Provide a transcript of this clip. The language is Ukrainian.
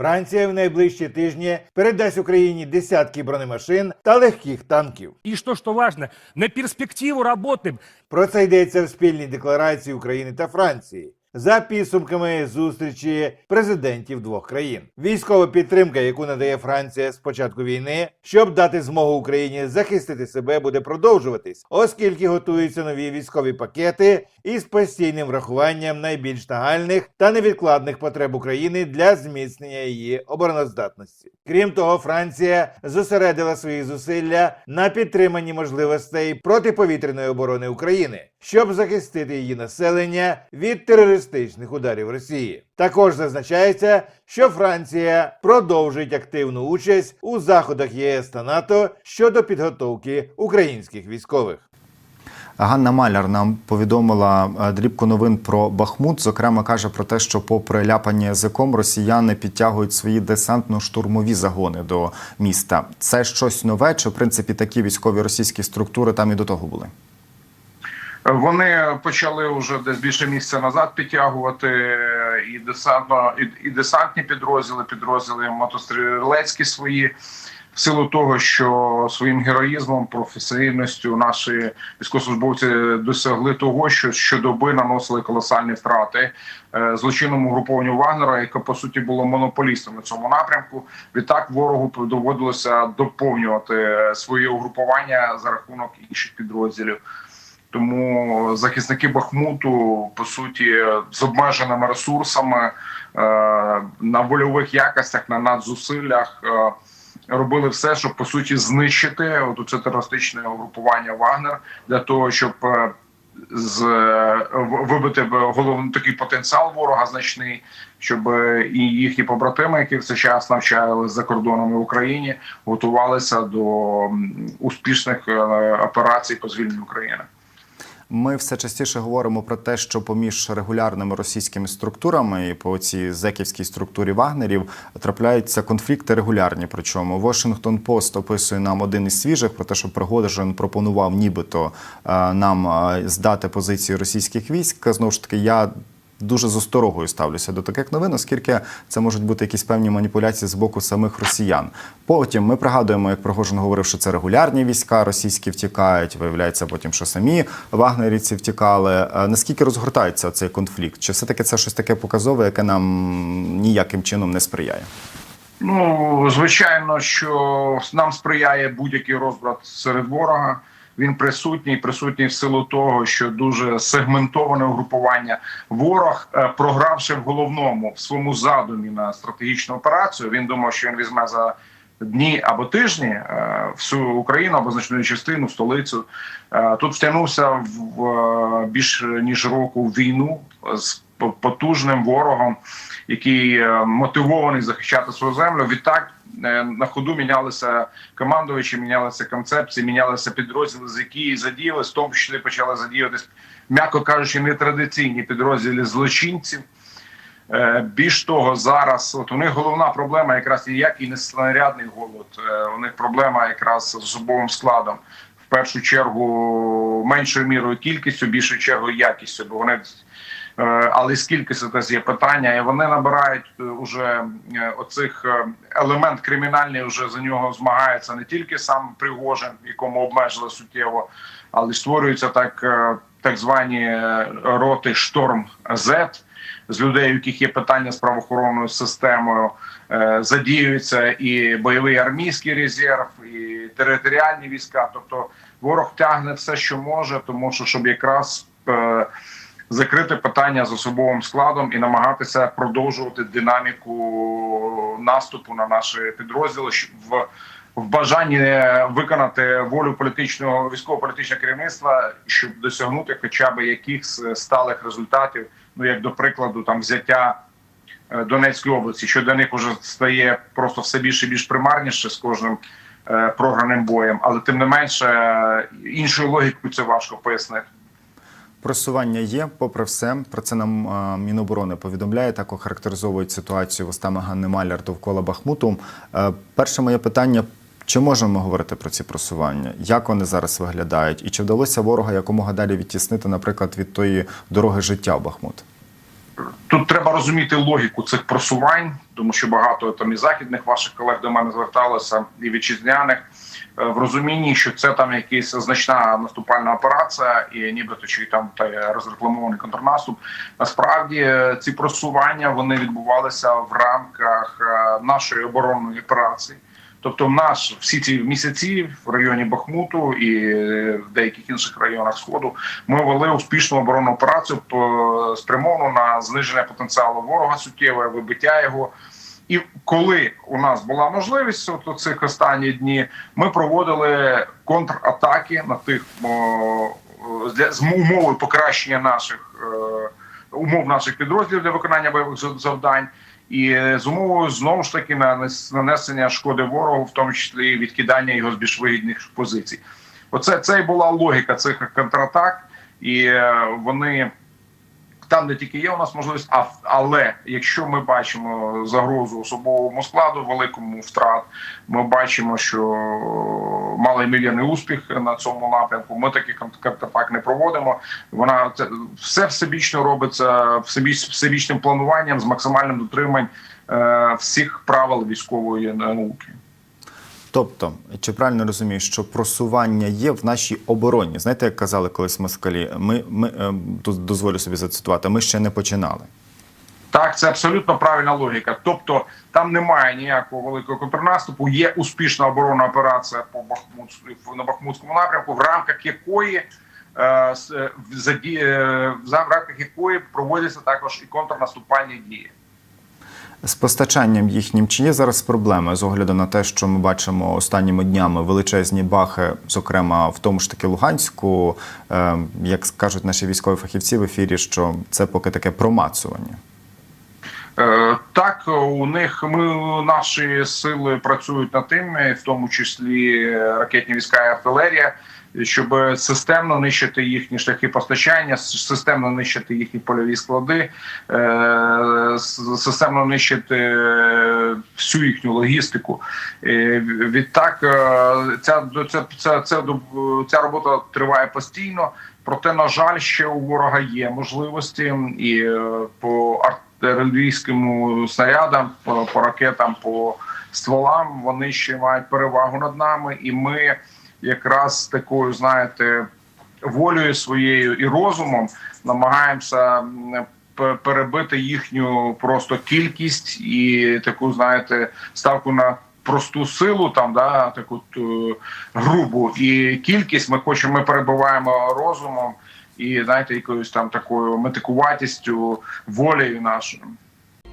Франція в найближчі тижні передасть Україні десятки бронемашин та легких танків. І що ж то важно, на перспективу роботи. Про це йдеться в спільній декларації України та Франції. За підсумками зустрічі президентів двох країн, військова підтримка, яку надає Франція з початку війни, щоб дати змогу Україні захистити себе, буде продовжуватись, оскільки готуються нові військові пакети із постійним врахуванням найбільш нагальних та невідкладних потреб України для зміцнення її обороноздатності. Крім того, Франція зосередила свої зусилля на підтриманні можливостей протиповітряної оборони України, щоб захистити її населення від терористичних ударів Росії. Також зазначається, що Франція продовжить активну участь у заходах ЄС та НАТО щодо підготовки українських військових. Ганна Маляр нам повідомила е, дрібку новин про Бахмут. Зокрема, каже про те, що, попри ляпання язиком, росіяни підтягують свої десантно-штурмові загони до міста. Це щось нове, чи в принципі такі військові російські структури там і до того були? Вони почали вже десь більше місяця назад підтягувати і десантно, і, і десантні підрозділи, підрозділи мотострілецькі свої. В силу того, що своїм героїзмом, професійністю наші військовослужбовці досягли того, що щодоби наносили колосальні втрати е, злочинному групованню Вагнера, яке по суті було монополістом на цьому напрямку. Відтак ворогу доводилося доповнювати своє угрупування за рахунок інших підрозділів. Тому захисники Бахмуту по суті з обмеженими ресурсами е, на вольових якостях, на надзусиллях е, робили все, щоб по суті знищити от це терористичне угрупування Вагнер для того, щоб е, з вибити головний такий потенціал ворога значний, щоб і їхні побратими, які в цей час навчалися за кордонами в Україні, готувалися до успішних операцій по звільненню України. Ми все частіше говоримо про те, що поміж регулярними російськими структурами і по цій зеківській структурі вагнерів трапляються конфлікти регулярні. Причому Washington Post описує нам один із свіжих про те, що Пригожин пропонував нібито е, нам е, здати позиції російських військ. Знову ж таки, я дуже з осторогою ставлюся до таких новин, оскільки це можуть бути якісь певні маніпуляції з боку самих росіян. Потім ми пригадуємо, як Пригожин говорив, що це регулярні війська російські втікають. Виявляється, потім що самі вагнерівці втікали. Е, Наскільки розгортається цей конфлікт? Чи все таки це щось таке показове, яке нам ніяким чином не сприяє? Ну звичайно, що нам сприяє будь-який розбрат серед ворога. Він присутній, присутній в силу того, що дуже сегментоване угрупування. Ворог, е, програвши в головному в своєму задумі на стратегічну операцію, він думав, що він візьме за дні або тижні е, всю Україну або значну частину, столицю. Е, Тут втягнувся в більш ніж року війну з потужним ворогом, який е, мотивований захищати свою землю. Відтак е, на ходу мінялися командувачі, мінялися концепції, мінялися підрозділи, з які задіялись, в тому числі почали задіюватись, м'яко кажучи, нетрадиційні підрозділи злочинців. Е, Більш того, зараз от у них головна проблема якраз ніякий не снарядний голод. У них проблема якраз з особовим складом. В першу чергу меншою мірою кількістю, більшою чергою якістю, бо вони але з кількістю теж є питання, і вони набирають е, уже е, оцих е, елемент кримінальний. Вже за нього змагається не тільки сам Пригожин, якому обмежили суттєво, але створюються так, е, так звані е, роти шторм Z з людей, у яких є питання з правоохоронною системою, е, задіюється і бойовий армійський резерв, і територіальні війська. Тобто ворог тягне все, що може, тому що щоб якраз е, закрити питання з особовим складом і намагатися продовжувати динаміку наступу на наші підрозділи в. В бажанні виконати волю політичного військово-політичного керівництва, щоб досягнути хоча б якихось сталих результатів, ну як до прикладу, там взяття е, Донецької області, що для них вже стає просто все більше і більш примарніше з кожним е, програним боєм, але тим не менше е, іншою логікою це важко пояснити. Просування є, попри все. Про це нам а, Міноборони повідомляє. Так охарактеризовують ситуацію вустами Ганни Маляр довкола Бахмуту. А, Перше моє питання: чи можемо говорити про ці просування? Як вони зараз виглядають? І чи вдалося ворога якомога далі відтіснити, наприклад, від тої дороги життя в Бахмут? Тут треба розуміти логіку цих просувань, тому що багато там і західних ваших колег до мене зверталося, і вітчизняних е, в розумінні, що це там якась значна наступальна операція, і нібито чи там та розрекламований контрнаступ. Насправді е, ці просування вони відбувалися в рамках е, нашої оборонної операції. Тобто, в нас всі ці місяці в районі Бахмуту і в деяких інших районах сходу ми вели успішну оборонну операцію спрямовану на зниження потенціалу ворога суттєве, вибиття його. І коли у нас була можливість от цих останні дні, ми проводили контратаки на тих о, для з умовою покращення наших е, умов наших підрозділів для виконання бойових за- завдань. І е, з умовою знову ж таки нанес- нанесення шкоди ворогу, в тому числі відкидання його з більш вигідних позицій. Оце це і була логіка цих контратак, і е, вони там не тільки є у нас можливість, а але якщо ми бачимо загрозу особовому складу, великому втрат, ми бачимо, що малоймірний успіх на цьому напрямку. Ми таких кон- не проводимо. Вона це все всебічно робиться всебіч, всебічним плануванням з максимальним дотриманням е, всіх правил військової науки. Тобто, чи правильно розумію, що просування є в нашій обороні? Знаєте, як казали колись москалі, ми, ми е, дозволю собі зацитувати, ми ще не починали. Так, це абсолютно правильна логіка. Тобто там немає ніякого великого контрнаступу. Є успішна оборонна операція по Бахмут на Бахмутському напрямку, в рамках якої е, е, в рамках якої проводяться також і контрнаступальні дії. З постачанням їхнім? Чи є зараз проблеми з огляду на те, що ми бачимо останніми днями величезні бахи, зокрема в тому ж таки Луганську, е, як кажуть наші військові фахівці в ефірі, що це поки таке промацування. Е, Так, у них ми наші сили працюють над тим, в тому числі ракетні війська і артилерія, щоб системно нищити їхні шляхи постачання, системно нищити їхні польові склади, е, системно нищити е, всю їхню логістику. Е, Відтак, ця ця, ця, ця, ця робота триває постійно. Проте, на жаль, ще у ворога є можливості і по артилерійським снарядам, по, по ракетам, по стволам вони ще мають перевагу над нами, і ми якраз такою, знаєте, волею своєю і розумом намагаємося перебити їхню просто кількість і таку, знаєте, ставку на просту силу, там да таку е, грубу і кількість. Ми хочемо, ми перебуваємо розумом і знаєте, якоюсь там такою метикуватістю, волею нашою.